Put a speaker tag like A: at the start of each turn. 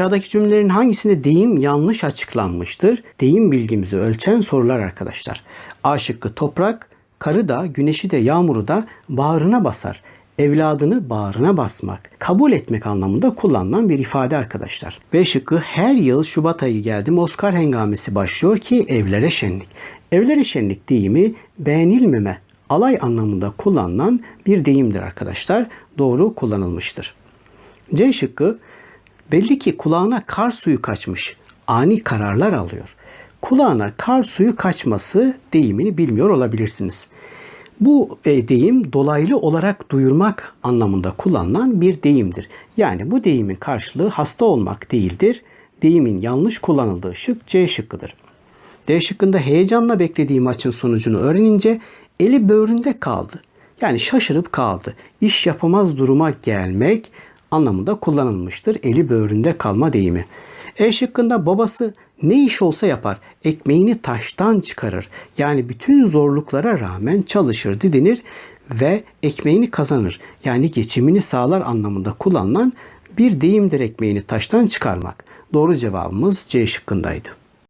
A: Aşağıdaki cümlelerin hangisinde deyim yanlış açıklanmıştır? Deyim bilgimizi ölçen sorular arkadaşlar. A şıkkı toprak, karı da, güneşi de, yağmuru da bağrına basar. Evladını bağrına basmak, kabul etmek anlamında kullanılan bir ifade arkadaşlar. B şıkkı her yıl Şubat ayı geldi Oscar hengamesi başlıyor ki evlere şenlik. Evlere şenlik deyimi beğenilmeme, alay anlamında kullanılan bir deyimdir arkadaşlar. Doğru kullanılmıştır. C şıkkı belli ki kulağına kar suyu kaçmış. Ani kararlar alıyor. Kulağına kar suyu kaçması deyimini bilmiyor olabilirsiniz. Bu e, deyim dolaylı olarak duyurmak anlamında kullanılan bir deyimdir. Yani bu deyimin karşılığı hasta olmak değildir. Deyimin yanlış kullanıldığı şık C şıkkıdır. D şıkkında heyecanla beklediği maçın sonucunu öğrenince eli böğründe kaldı. Yani şaşırıp kaldı. İş yapamaz duruma gelmek anlamında kullanılmıştır. Eli böğründe kalma deyimi. E şıkkında babası ne iş olsa yapar, ekmeğini taştan çıkarır. Yani bütün zorluklara rağmen çalışır, didinir ve ekmeğini kazanır. Yani geçimini sağlar anlamında kullanılan bir deyimdir ekmeğini taştan çıkarmak. Doğru cevabımız C şıkkındaydı.